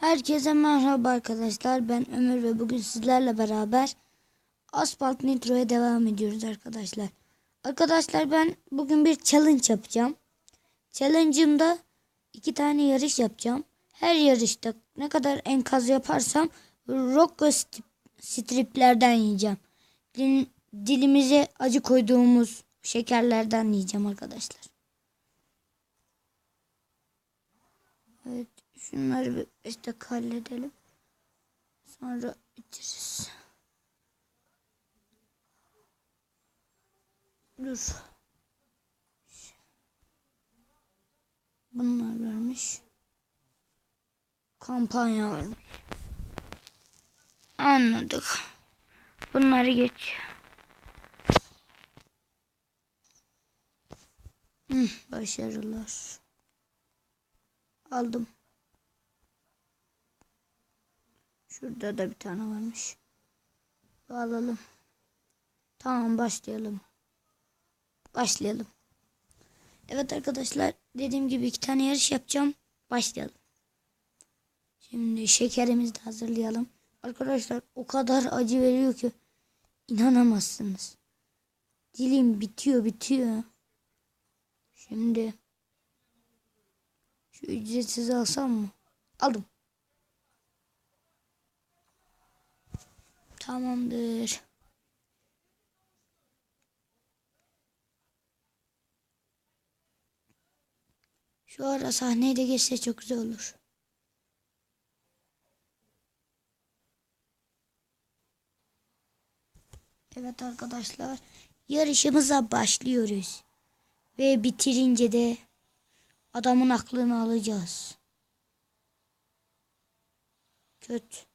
Herkese merhaba arkadaşlar. Ben Ömür ve bugün sizlerle beraber Asphalt Nitro'ya devam ediyoruz arkadaşlar. Arkadaşlar ben bugün bir challenge yapacağım. Challenge'ımda iki tane yarış yapacağım. Her yarışta ne kadar enkaz yaparsam Rocco strip- striplerden yiyeceğim. Dil- dilimize acı koyduğumuz şekerlerden yiyeceğim arkadaşlar. Evet. Şunları bir 5 dakika halledelim. Sonra bitiririz. Dur. Bunlar vermiş. Kampanya varmış. Anladık. Bunları geç. Hı, başarılar. Aldım. Şurada da bir tane varmış. Alalım. Tamam başlayalım. Başlayalım. Evet arkadaşlar dediğim gibi iki tane yarış yapacağım. Başlayalım. Şimdi şekerimizi de hazırlayalım. Arkadaşlar o kadar acı veriyor ki inanamazsınız. Dilim bitiyor bitiyor. Şimdi şu ücretsiz alsam mı? Aldım. Tamamdır. Şu ara sahneye de geçse çok güzel olur. Evet arkadaşlar yarışımıza başlıyoruz. Ve bitirince de adamın aklını alacağız. Kötü.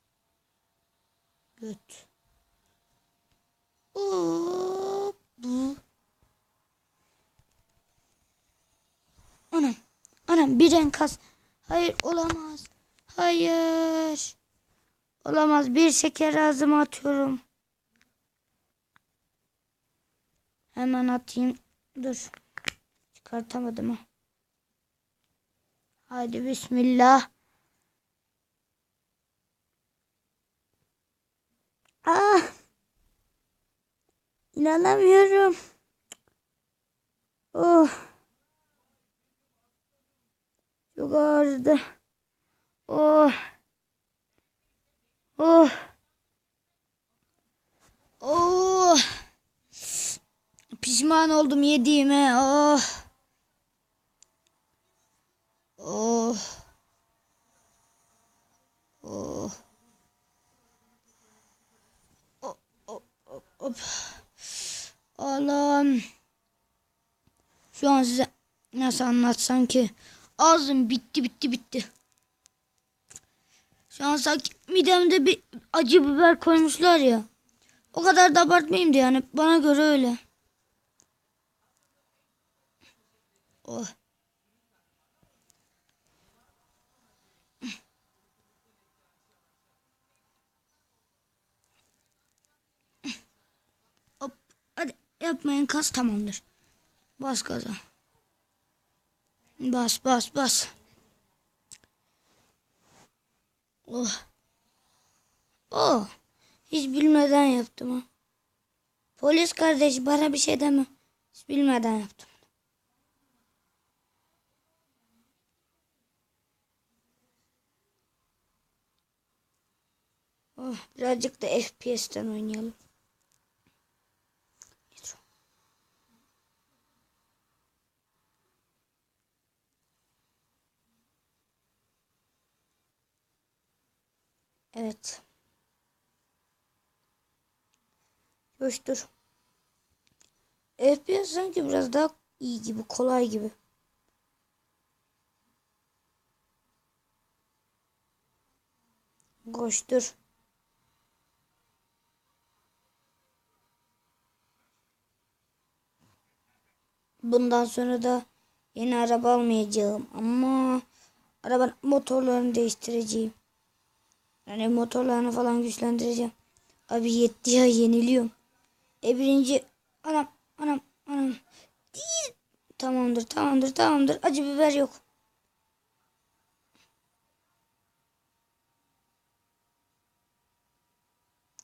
Göt. Hop, bu. Anam. Anam bir enkaz. Hayır olamaz. Hayır. Olamaz. Bir şeker ağzıma atıyorum. Hemen atayım. Dur. Çıkartamadım ha. Haydi bismillah. Ah. İnanamıyorum. Oh. Çok ağrıdı. Oh. Oh. Oh. Pişman oldum yediğime. Oh. Oh. Oh. Hop. Allah'ım. Şu an size nasıl anlatsam ki ağzım bitti bitti bitti. Şu an sanki midemde bir acı biber koymuşlar ya. O kadar da abartmayayım da yani bana göre öyle. Oh. Hop. Hadi yapmayın kas tamamdır. Bas gaza. Bas bas bas. Oh. Oh. Hiç bilmeden yaptım. Polis kardeş bana bir şey deme. Hiç bilmeden yaptım. Oh, birazcık da FPS'ten oynayalım. Evet. Coştur. FPS sanki biraz daha iyi gibi, kolay gibi. Koştur. Bundan sonra da yeni araba almayacağım ama arabanın motorlarını değiştireceğim. Yani motorlarını falan güçlendireceğim. Abi yetti ya yeniliyorum. E birinci anam anam anam. Değil. Tamamdır tamamdır tamamdır. Acı biber yok.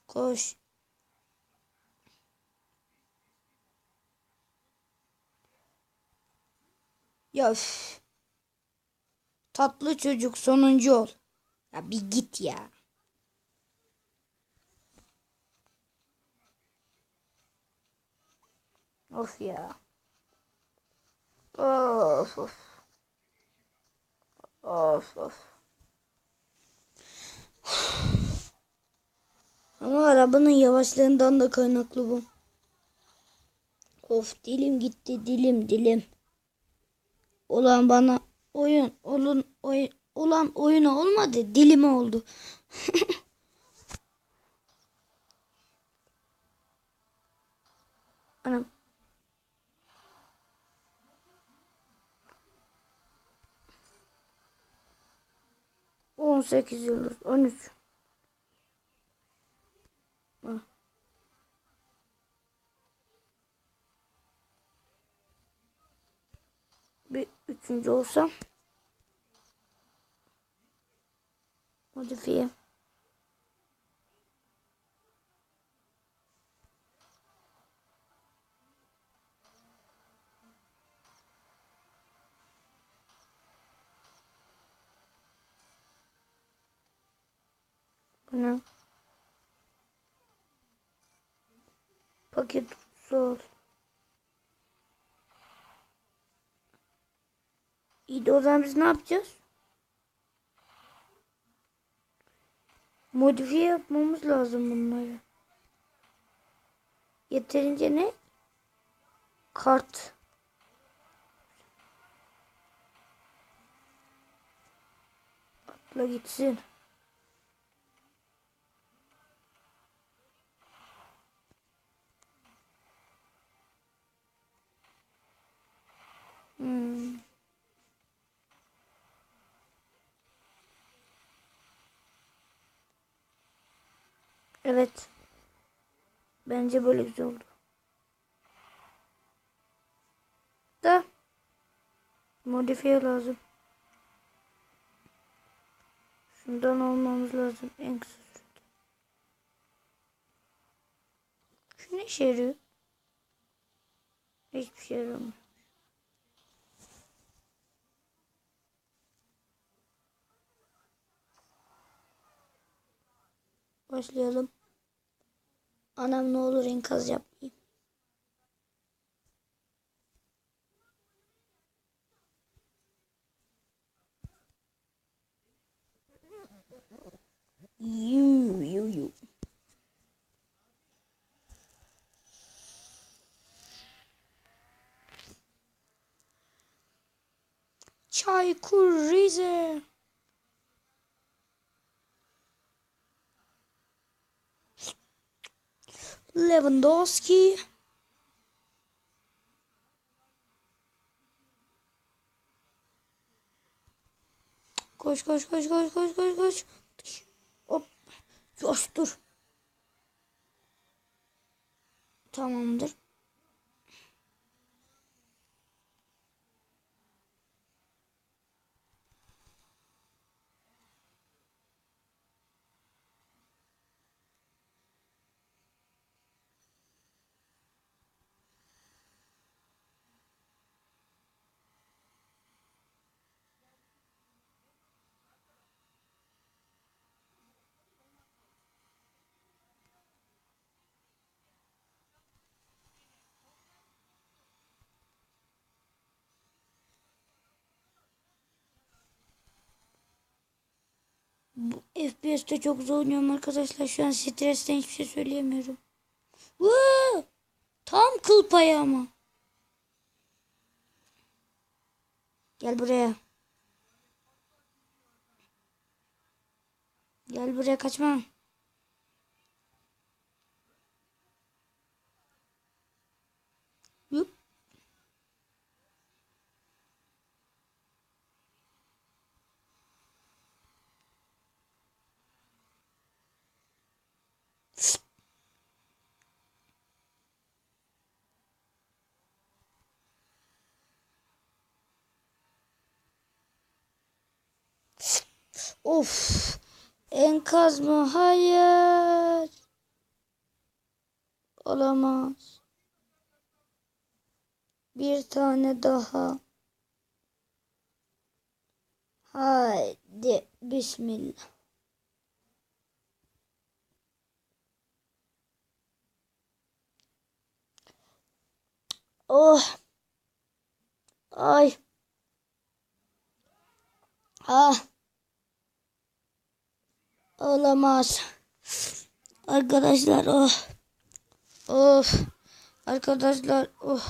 Koş. Ya üf. Tatlı çocuk sonuncu ol. Ya bir git ya. Of ya. Of of. Of of. Ama arabanın yavaşlığından da kaynaklı bu. Of dilim gitti dilim dilim. Ulan bana oyun olun oyun ulan oyunu olmadı dilime oldu. Anam. On sekiz yıldız. On üç. Ah. Bir üçüncü olsam. Modifiye. Bu ne? Paket sol. İyi de o zaman biz ne yapacağız? Modifiye yapmamız lazım bunları. Yeterince ne? Kart. Atla gitsin. Evet. Bence böyle güzel oldu. Da modifiye lazım. Şundan olmamız lazım en kısa sürede. Şu ne işe yarıyor? Hiçbir şey yaramıyor. Başlayalım. Anam ne olur enkaz yapmayayım. Yu yu yu. Çaykur Rize. Lewandowski. Koş koş koş koş koş koş koş. Hop. Coştur. Tamamdır. FPS'te çok zor oynuyorum arkadaşlar. Şu an stresten hiçbir şey söyleyemiyorum. Vaa! Tam kıl payı ama. Gel buraya. Gel buraya kaçma. Of. Enkaz mı? Hayır. Olamaz. Bir tane daha. Haydi bismillah. Oh. Ay. Ah. Olamaz. Arkadaşlar oh. Of. Arkadaşlar oh.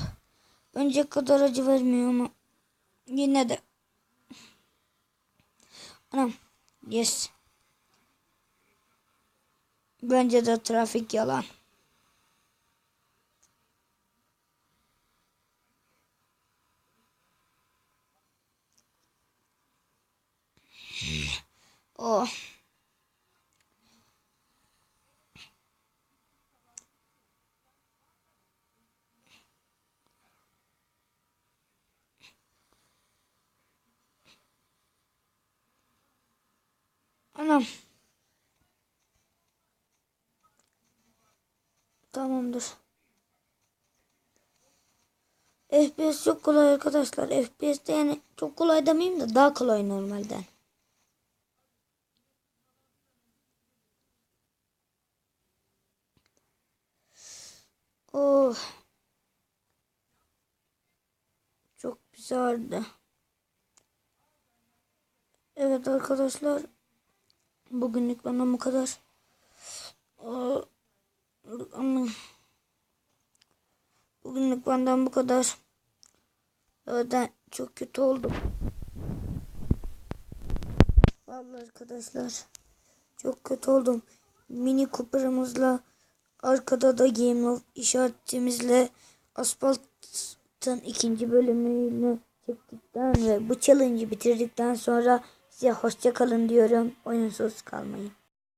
Önce kadar acı vermiyor ama yine de. Anam. Yes. Bence de trafik yalan. Oh. Anam. Tamamdır. FPS çok kolay arkadaşlar. FPS'te yani çok kolay demeyeyim de daha kolay normalden. Oh. Çok güzeldi. Evet arkadaşlar. Bugünlük benden bu kadar. Bugünlük benden bu kadar. Zaten çok kötü oldum. Vallahi arkadaşlar. Çok kötü oldum. Mini Cooper'ımızla arkada da Game of işaretimizle Asfalt'ın ikinci bölümünü çektikten ve bu challenge'ı bitirdikten sonra size hoşça kalın diyorum. Oyunsuz kalmayın.